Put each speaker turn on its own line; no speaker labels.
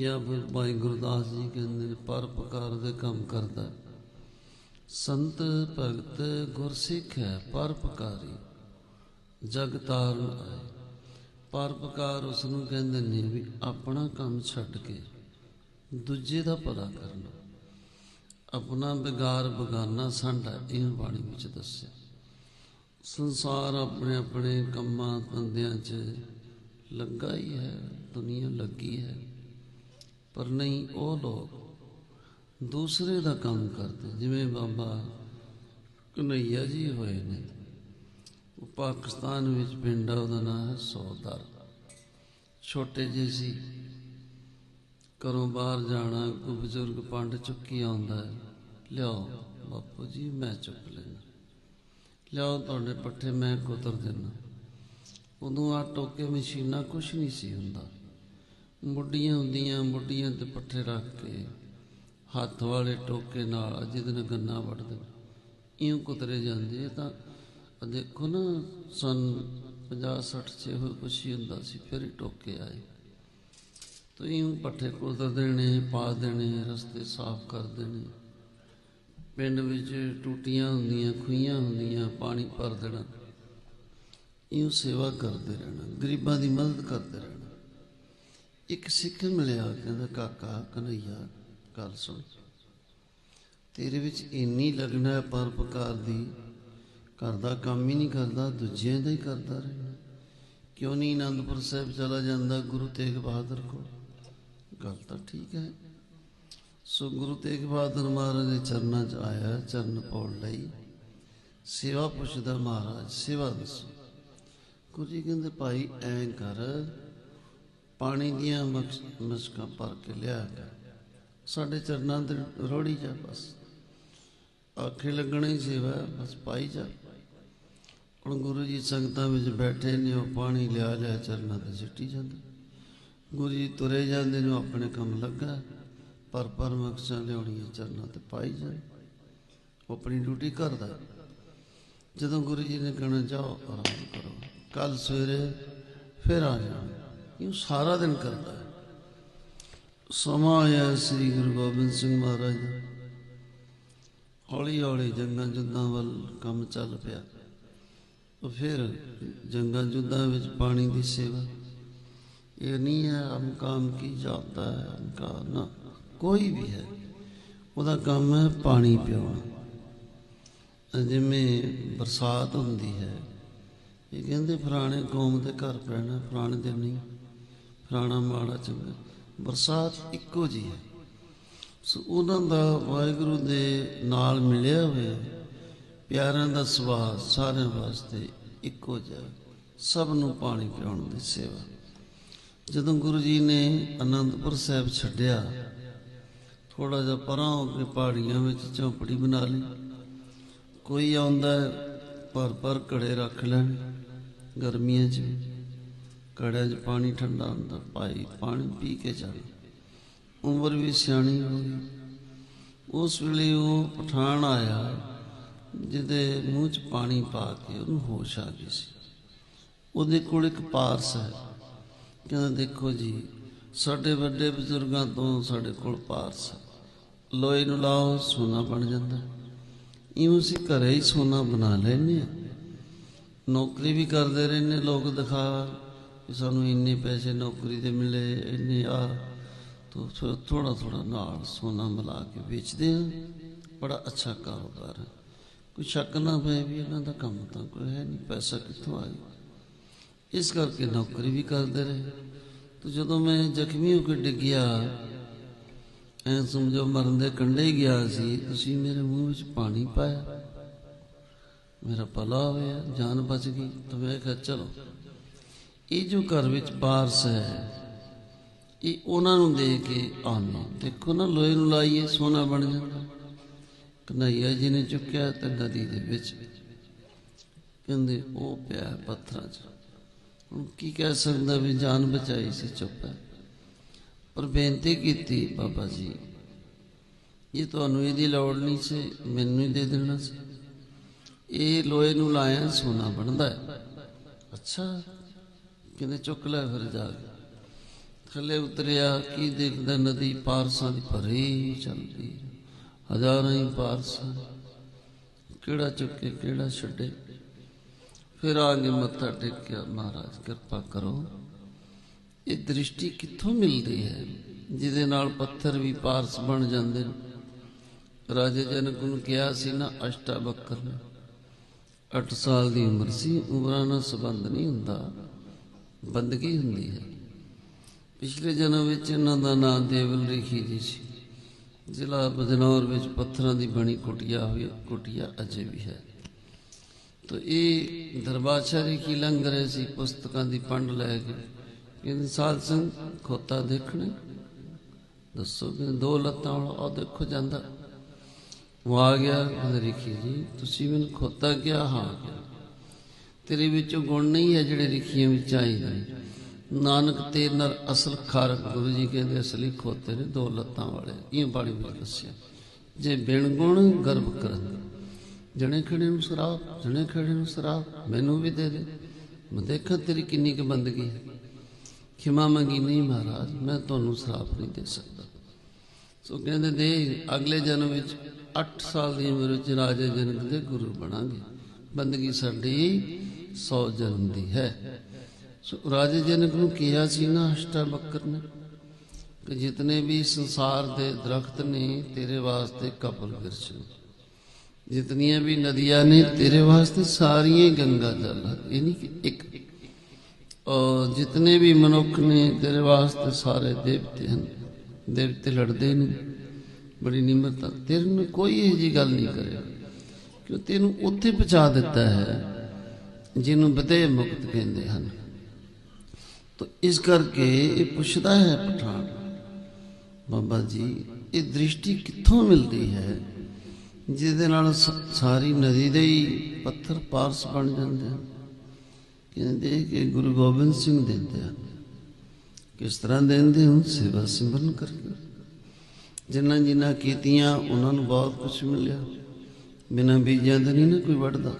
ਜਾਂ ਫਿਰ ਭਾਈ ਗੁਰਦਾਸ ਜੀ ਕਹਿੰਦੇ ਨੇ, ਪਰ ਪ੍ਰਕਾਰ ਦੇ ਕੰਮ ਕਰਦਾ ਸੰਤ ਭਗਤ ਗੁਰਸਿੱਖ ਹੈ, ਪਰ ਪ੍ਰਕਾਰੀ ਜਗ ਤਾਰਨ ਆਏ। ਪਰ ਪ੍ਰਕਾਰ ਉਸ ਨੂੰ ਕਹਿੰਦੇ ਨੇ ਵੀ ਆਪਣਾ ਕੰਮ ਛੱਡ ਕੇ ਦੂਜੇ ਦਾ ਭਲਾ ਕਰਨਾ। ਆਪਣਾ ਬਿਗਾਰ ਬਗਾਨਾ ਸਾਂਢਾ, ਇਹ ਬਾਣੀ ਵਿੱਚ ਦੱਸਿਆ। ਸੰਸਾਰ ਆਪਣੇ ਆਪਣੇ ਕੰਮਾਂ ਧੰਦਿਆਂ 'ਚ ਲੱਗਾ ਹੀ ਹੈ, ਦੁਨੀਆ ਲੱਗੀ ਹੈ। ਪਰ ਨਹੀਂ, ਉਹ ਲੋਕ ਦੂਸਰੇ ਦਾ ਕੰਮ ਕਰਦੇ। ਜਿਵੇਂ ਬਾਬਾ ਕਨਈਆ ਜੀ ਹੋਏ ਨੇ। ਉਹ ਪਾਕਿਸਤਾਨ ਵਿੱਚ ਪਿੰਡ ਆ, ਉਹਦਾ ਨਾਮ ਹੈ ਸੌਦਰ। ਛੋਟੇ ਜਿਹੇ ਸੀ। ਘਰੋਂ ਬਾਹਰ ਜਾਣਾ, ਕੋਈ ਬਜ਼ੁਰਗ ਪੰਡ ਚੁੱਕੀ ਆਉਂਦਾ ਹੈ। ਲਿਆਓ ਬਾਪੂ ਜੀ, ਮੈਂ ਚੁੱਕ ਲੈਣਾ ਲਿਆਓ ਤੁਹਾਡੇ ਪੱਠੇ, ਮੈਂ ਕੁਤਰ ਦੇਣਾ ਉਦੋਂ ਆ ਟੋਕੇ ਮਸ਼ੀਨਾਂ ਕੁਛ ਨਹੀਂ ਸੀ ਹੁੰਦਾ। ਮੁੱਢੀਆਂ ਹੁੰਦੀਆਂ, ਮੁੱਢੀਆਂ ਤੇ ਪੱਠੇ ਰੱਖ ਕੇ ਹੱਥ ਵਾਲੇ ਟੋਕੇ ਨਾਲ ਜਿਹਦੇ ਨਾਲ ਗੰਨਾ ਵੱਢਦੇ ਇਉਂ ਕੁਤਰੇ ਜਾਂਦੇ ਤਾਂ ਦੇਖੋ ਨਾ, ਸਨ 50 60 ਚ ਇਹੋ ਕੁਛ ਹੀ ਹੁੰਦਾ ਸੀ, ਫਿਰ ਟੋਕੇ ਆਏ। ਤੋ ਇਉਂ ਪੱਠੇ ਕੁਤਰ ਦੇਣੇ, ਪਾ ਦੇਣੇ, ਰਸਤੇ ਸਾਫ਼ ਕਰ ਦੇਣੇ। ਪਿੰਡ ਵਿੱਚ ਟੂਟੀਆਂ ਹੁੰਦੀਆਂ, ਖੂਹੀਆਂ ਹੁੰਦੀਆਂ, ਪਾਣੀ ਭਰ ਦੇਣਾ। ਇਉਂ ਸੇਵਾ ਕਰਦੇ ਰਹਿਣਾ, ਗਰੀਬਾਂ ਦੀ ਮਦਦ ਕਰਦੇ ਰਹਿਣਾ। ਇੱਕ ਸਿੱਖ ਮਿਲਿਆ, ਕਹਿੰਦਾ, ਕਾਕਾ, ਕਨਈਆ, ਗੱਲ ਸੁਣ। ਤੇਰੇ ਵਿੱਚ ਇੰਨੀ ਲਗਨ ਹੈ ਪਰਪਕਾਰ ਦੀ। ਘਰ ਕੰਮ ਹੀ ਨਹੀਂ ਕਰਦਾ, ਦੂਜਿਆਂ ਦਾ ਹੀ ਕਰਦਾ ਰਹਿਣਾ। ਕਿਉਂ ਨਹੀਂ ਆਨੰਦਪੁਰ ਸਾਹਿਬ ਚਲਾ ਜਾਂਦਾ, ਗੁਰੂ ਤੇਗ ਬਹਾਦਰ ਕੋਲ? ਗੱਲ ਤਾਂ ਠੀਕ ਹੈ। ਸੋ ਗੁਰੂ ਤੇਗ ਬਹਾਦਰ ਮਹਾਰਾਜ ਦੇ ਚਰਨਾਂ 'ਚ ਆਇਆ, ਚਰਨ ਪਾਉਣ ਲਈ। ਸੇਵਾ ਪੁੱਛਦਾ, ਮਹਾਰਾਜ, ਸੇਵਾ ਦੱਸੋ। ਗੁਰੂ ਜੀ ਕਹਿੰਦੇ, ਭਾਈ, ਐਂ ਕਰ ਪਾਣੀ ਦੀਆਂ ਮਸ- ਮਸ਼ਕਾਂ ਭਰ ਕੇ ਲਿਆ। ਗਿਆ ਸਾਡੇ ਚਰਨਾਂ ਤੇ ਰੋੜੀ ਜਾ ਬਸ। ਆਖੇ ਲੱਗਣਾ ਹੀ ਸੇਵਾ ਬਸ ਪਾਈ ਜਾ। ਹੁਣ ਗੁਰੂ ਜੀ ਸੰਗਤਾਂ ਵਿੱਚ ਬੈਠੇ ਨੇ, ਉਹ ਪਾਣੀ ਲਿਆ ਲਿਆ ਚਰਨਾਂ ਤੇ ਸਿੱਟੀ ਜਾਂਦੇ। ਗੁਰੂ ਜੀ ਤੁਰੇ ਜਾਂਦੇ ਨੇ, ਉਹ ਆਪਣੇ ਕੰਮ ਲੱਗਾ। ਪਰ ਪਰ ਮਕਸਾਂ ਲਿਆਉਣੀਆਂ ਚਰਨਾਂ ਤੇ ਪਾਈ ਜਾ। ਉਹ ਆਪਣੀ ਡਿਊਟੀ ਕਰਦਾ। ਜਦੋਂ ਗੁਰੂ ਜੀ ਨੇ ਕਹਿਣਾ, ਜਾਓ, ਆਰਾਮ ਕਰੋ। ਕੱਲ ਸਵੇਰੇ ਫਿਰ ਆ ਜਾਣਾ। ਇਹ ਸਾਰਾ ਦਿਨ ਕਰਦਾ ਹੈ। ਸਮਾਂ ਆਇਆ ਸ੍ਰੀ ਗੁਰੂ ਗੋਬਿੰਦ ਸਿੰਘ ਮਹਾਰਾਜ ਦਾ। ਹੌਲੀ ਹੌਲੀ ਜੰਗਾਂ ਜੁੱਦਾਂ ਵੱਲ ਕੰਮ ਚੱਲ ਪਿਆ। ਉਹ ਫਿਰ ਜੰਗਾਂ ਜੁੱਦਾਂ ਵਿੱਚ ਪਾਣੀ ਦੀ ਸੇਵਾ। ਇਹ ਨਹੀਂ ਹੈ ਹਮ ਕੰਮ ਕੀ ਜਾਤਾ ਹੈ ਹਮ ਕਾ ਨਾ। ਕੋਈ ਵੀ ਹੈ। ਉਹਦਾ ਕੰਮ ਹੈ ਪਾਣੀ ਪਿਉਣਾ। ਜਿਵੇਂ ਬਰਸਾਤ ਹੁੰਦੀ ਹੈ। ਇਹ ਕਹਿੰਦੇ ਫਲਾਣੇ ਕੌਮ ਦੇ ਘਰ ਪੈਣਾ, ਫਲਾਣੇ ਦੇ ਨਹੀਂ। ਰਾਣਾ ਮਾੜਾ ਚੰਗਾ। ਬਰਸਾਤ ਇੱਕੋ ਜੀ ਹੈ। ਸੋ ਉਹਨਾਂ ਦਾ ਵਾਹਿਗੁਰੂ ਦੇ ਨਾਲ ਮਿਲਿਆ ਹੋਇਆ ਪਿਆਰਿਆਂ ਦਾ ਸੁਭਾਅ ਸਾਰਿਆਂ ਵਾਸਤੇ ਇੱਕੋ ਜਿਹਾ ਸਭ ਨੂੰ ਪਾਣੀ ਪਿਆਉਣ ਦੀ ਸੇਵਾ। ਜਦੋਂ ਗੁਰੂ ਜੀ ਨੇ ਅਨੰਦਪੁਰ ਸਾਹਿਬ ਛੱਡਿਆ ਥੋੜਾ ਜਿਹਾ ਪਰਾਂ ਹੋ ਕੇ ਪਹਾੜੀਆਂ ਵਿੱਚ ਝੌਂਪੜੀ ਬਣਾ ਲਈ। ਕੋਈ ਆਉਂਦਾ ਪਰ ਪਰ ਘੜੇ ਰੱਖ ਲੈਣ ਗਰਮੀਆਂ 'ਚ। ਵੀ 'ਚ ਪਾਣੀ ਠੰਡਾ ਹੁੰਦਾ, ਭਾਈ ਪਾਣੀ ਪੀ ਕੇ ਚੱਲ। ਉਮਰ ਵੀ ਸਿਆਣੀ ਹੋ ਗਈ। ਉਸ ਵੇਲੇ ਉਹ ਪਠਾਨ ਆਇਆ, ਜਿਹਦੇ ਮੂੰਹ 'ਚ ਪਾਣੀ ਪਾ ਕੇ ਉਹਨੂੰ ਹੋਸ਼ ਆ ਗਈ ਸੀ। ਉਹਦੇ ਕੋਲ ਇੱਕ ਪਾਰਸ ਹੈ। ਕਹਿੰਦਾ, ਦੇਖੋ ਜੀ, ਸਾਡੇ ਵੱਡੇ ਬਜ਼ੁਰਗਾਂ ਤੋਂ ਸਾਡੇ ਕੋਲ ਪਾਰਸ ਹੈ। ਲੋਹੇ ਨੂੰ ਲਾਓ, ਸੋਨਾ ਬਣ ਜਾਂਦਾ। ਇਉਂ ਅਸੀਂ ਘਰੇ ਹੀ ਸੋਨਾ ਬਣਾ ਲੈਨੇ ਆ ਨੌਕਰੀ ਵੀ ਕਰਦੇ ਰਹਿੰਦੇ, ਲੋਕ ਦਿਖਾ ਕਿ ਸਾਨੂੰ ਇੰਨੇ ਪੈਸੇ ਨੌਕਰੀ ਦੇ ਮਿਲੇ, ਇੰਨੇ ਆ, ਤੋ ਥੋੜਾ ਥੋੜਾ ਨਾਲ ਸੋਨਾ ਮਿਲਾ ਕੇ ਵੇਚਦੇ ਆ ਬੜਾ ਅੱਛਾ ਕਾਰੋਬਾਰ ਹੈ। ਕੋਈ ਸ਼ੱਕ ਨਾ ਪਏ ਵੀ ਇਹਨਾਂ ਦਾ ਕੰਮ ਤਾਂ ਕੋਈ ਹੈ ਨਹੀਂ, ਪੈਸਾ ਕਿੱਥੋਂ ਆ ਗਿਆ ਇਸ ਕਰਕੇ ਨੌਕਰੀ ਵੀ ਕਰਦੇ ਰਹੇ। ਤੇ ਜਦੋਂ ਮੈਂ ਜ਼ਖਮੀ ਹੋ ਕੇ ਡਿੱਗਿਆ, ਐ ਸਮਝੋ ਮਰਨ ਦੇ ਕੰਢੇ ਹੀ ਗਿਆ ਸੀ, ਤੁਸੀਂ ਮੇਰੇ ਮੂੰਹ ਵਿੱਚ ਪਾਣੀ ਪਾਇਆ। ਮੇਰਾ ਭਲਾ ਹੋਇਆ, ਜਾਨ ਬਚ ਗਈ। ਤਾਂ ਮੈਂ ਕਿਹਾ, ਚਲੋ ਇਹ ਜੋ ਘਰ ਵਿੱਚ ਬਾਰਸ ਹੈ, ਇਹ ਉਹਨਾਂ ਨੂੰ ਦੇ ਕੇ ਆਉਣਾ ਦੇਖੋ ਨਾ, ਲੋਹੇ ਨੂੰ ਲਾਈਏ, ਸੋਨਾ ਬਣ ਜਾਂਦਾ ਕਨਈਆ ਜੀ ਨੇ ਚੁੱਕਿਆ ਤੇ ਨਦੀ ਦੇ ਵਿੱਚ। ਕਹਿੰਦੇ, ਉਹ ਪਿਆ ਪੱਥਰਾਂ 'ਚ। ਹੁਣ ਕੀ ਕਹਿ ਸਕਦਾ ਵੀ ਜਾਨ ਬਚਾਈ ਸੀ ਚੁੱਪ ਹੈ। ਪਰ ਬੇਨਤੀ ਕੀਤੀ ਬਾਬਾ ਜੀ ਇਹ ਤੁਹਾਨੂੰ ਇਹਦੀ ਲੋੜ ਨਹੀਂ ਸੀ, ਮੈਨੂੰ ਹੀ ਦੇ ਦੇਣਾ ਸੀ। ਇਹ ਲੋਹੇ ਨੂੰ ਲਾਇਆ, ਸੋਨਾ ਬਣਦਾ ਹੈ। ਅੱਛਾ। ਕਹਿੰਦੇ ਚੁੱਕ ਲੈ ਫਿਰ ਜਾ ਥੱਲੇ ਉਤਰਿਆ, ਕੀ ਦੇਖਦਾ? ਨਦੀ ਪਾਰਸਾਂ ਦੀ ਭਰੀ ਚੱਲਦੀ। ਹਜ਼ਾਰਾਂ ਹੀ ਪਾਰਸਾਂ। ਕਿਹੜਾ ਚੁੱਕੇ, ਕਿਹੜਾ ਛੱਡੇ? ਫਿਰ ਆ ਕੇ ਮੱਥਾ ਟੇਕਿਆ, ਮਹਾਰਾਜ, ਕਿਰਪਾ ਕਰੋ। ਇਹ ਦ੍ਰਿਸ਼ਟੀ ਕਿੱਥੋਂ ਮਿਲਦੀ ਹੈ? ਜਿਹਦੇ ਨਾਲ ਪੱਥਰ ਵੀ ਪਾਰਸ ਬਣ ਜਾਂਦੇ ਨੇ। ਰਾਜੇ ਜਨਕ ਨੂੰ ਕਿਹਾ ਸੀ, ਨਾ ਅਸ਼ਟਾ ਬੱਕਰ 8 ਸਾਲ ਦੀ ਉਮਰ ਸੀ, ਉਮਰਾਂ ਨਾਲ ਸੰਬੰਧ ਨਹੀਂ ਹੁੰਦਾ। ਬੰਦਗੀ ਹੁੰਦੀ ਹੈ। ਪਿਛਲੇ ਜਨਮ ਵਿੱਚ ਇਹਨਾਂ ਦਾ ਨਾਮ ਦੇਵਲ ਰਿਖੀ ਜੀ ਸੀ। ਜ਼ਿਲ੍ਹਾ ਬਦਨੌਰ ਵਿੱਚ ਪੱਥਰਾਂ ਦੀ ਬਣੀ ਕੁਟਿਆ ਹੋਈ ਕੁਟਿਆ ਅਜੇ ਵੀ ਹੈ। ਤੋ ਇਹ ਦਰਬਾਰਸ਼ਾਹੀ ਕੀ ਲੰਘ ਰਹੇ ਸੀ, ਪੁਸਤਕਾਂ ਦੀ ਪੰਡ ਲੈ ਕੇ। ਕਹਿੰਦੇ, ਸਾਧ ਸੰਗ, ਖੋਤਾ ਦੇਖਣੇ। ਦੱਸੋ ਕਿ ਦੋ ਲੱਤਾਂ ਵਾਲਾ ਉਹ ਦੇਖੋ ਜਾਂਦਾ। ਉਹ ਆ ਗਿਆ, ਕਹਿੰਦੇ, ਰਿਖੀ ਜੀ, ਤੁਸੀਂ ਮੈਨੂੰ ਖੋਤਾ ਕਿਹਾ, ਹਾਂ ਕਿਹਾ। ਤੇਰੇ ਵਿੱਚ ਗੁਣ ਨਹੀਂ ਹੈ ਜਿਹੜੇ ਰਿਖੀਆਂ ਵਿੱਚ ਆਏ ਨੇ ਨਾਨਕ ਤੇ ਨਰ ਅਸਲ ਖਾਰਕ ਗੁਰੂ ਜੀ ਕਹਿੰਦੇ, ਅਸਲੀ ਖੋਤੇ ਨੇ ਦੋ ਲੱਤਾਂ ਵਾਲੇ। ਇਹ ਬਾਣੀ ਵਿੱਚ ਦੱਸਿਆ। ਜੇ ਬਿਨ ਗੁਣ ਗਰਭ ਕਰਨ ਜਣੇ ਖੜੇ ਨੂੰ ਸਰਾਪ, ਜਣੇ ਖੜੇ ਨੂੰ ਸਰਾਪ, ਮੈਨੂੰ ਵੀ ਦੇ ਦੇ। ਮੈਂ ਦੇਖਾਂ ਤੇਰੀ ਕਿੰਨੀ ਕੁ ਬੰਦਗੀ ਹੈ। ਖਿਮਾ ਮੰਗੀ, ਨਹੀਂ ਮਹਾਰਾਜ, ਮੈਂ ਤੁਹਾਨੂੰ ਸਰਾਪ ਨਹੀਂ ਦੇ ਸਕਦਾ। ਸੋ ਕਹਿੰਦੇ ਦੇ ਅਗਲੇ ਜਨਮ ਵਿੱਚ 8 ਸਾਲ ਦੀ ਉਮਰ ਵਿੱਚ ਰਾਜੇ ਜਨਕ ਦੇ ਗੁਰੂ ਬਣਾਂਗੇ। ਬੰਦਗੀ ਸਾਡੀ 100 ਜਨਮ ਦੀ ਹੈ। ਸੋ ਰਾਜੇ ਜਨਕ ਨੂੰ ਕਿਹਾ ਸੀ ਨਾ ਅਸ਼ਟਾਵਕਰ ਨੇ, ਕਿ ਜਿਤਨੇ ਵੀ ਸੰਸਾਰ ਦੇ ਦਰਖਤ ਨੇ, ਤੇਰੇ ਵਾਸਤੇ ਕਪਲ ਵਿਰਛ ਨੇ। ਜਿਤਨੀਆਂ ਵੀ ਨਦੀਆਂ ਨੇ, ਤੇਰੇ ਵਾਸਤੇ ਸਾਰੀਆਂ ਹੀ ਗੰਗਾ ਜਲ ਹੈ ਇਹ ਨਹੀਂ ਕਿ ਇੱਕ। ਔਰ ਜਿਤਨੇ ਵੀ ਮਨੁੱਖ ਨੇ, ਤੇਰੇ ਵਾਸਤੇ ਸਾਰੇ ਦੇਵਤੇ ਹਨ। ਦੇਵਤੇ ਲੜਦੇ ਨੇ, ਬੜੀ ਨਿਮਰਤਾ ਤੇਰੇ ਨੂੰ ਕੋਈ ਇਹ ਜੀ ਗੱਲ ਨਹੀਂ ਕਰਿਆ ਕਿ ਤੈਨੂੰ ਉੱਥੇ ਪਹੁੰਚਾ ਦਿੱਤਾ ਹੈ, ਜਿਹਨੂੰ ਬਦੇ ਮੁਕਤ ਕਹਿੰਦੇ ਹਨ। ਤਾਂ ਇਸ ਕਰਕੇ ਇਹ ਪੁੱਛਦਾ ਹੈ ਪਠਾਨ, ਬਾਬਾ ਜੀ, ਇਹ ਦ੍ਰਿਸ਼ਟੀ ਕਿੱਥੋਂ ਮਿਲਦੀ ਹੈ, ਜਿਹਦੇ ਨਾਲ ਸਾਰੀ ਨਦੀ ਦੇ ਹੀ ਪੱਥਰ ਪਾਰਸ ਬਣ ਜਾਂਦੇ ਹਨ। ਕਹਿੰਦੇ ਕਿ ਗੁਰੂ ਗੋਬਿੰਦ ਸਿੰਘ ਦਿੰਦੇ ਹਨ। ਕਿਸ ਤਰ੍ਹਾਂ ਦਿੰਦੇ ਹਨ? ਸੇਵਾ ਸਿਮਰਨ ਕਰਕੇ। ਜਿਨ੍ਹਾਂ ਜਿਨ੍ਹਾਂ ਕੀਤੀਆਂ, ਉਹਨਾਂ ਨੂੰ ਬਹੁਤ ਕੁਝ ਮਿਲਿਆ। ਬਿਨਾਂ ਬੀਜਾਂ ਦੇ ਨਹੀਂ ਨਾ ਕੋਈ ਵੱਢਦਾ।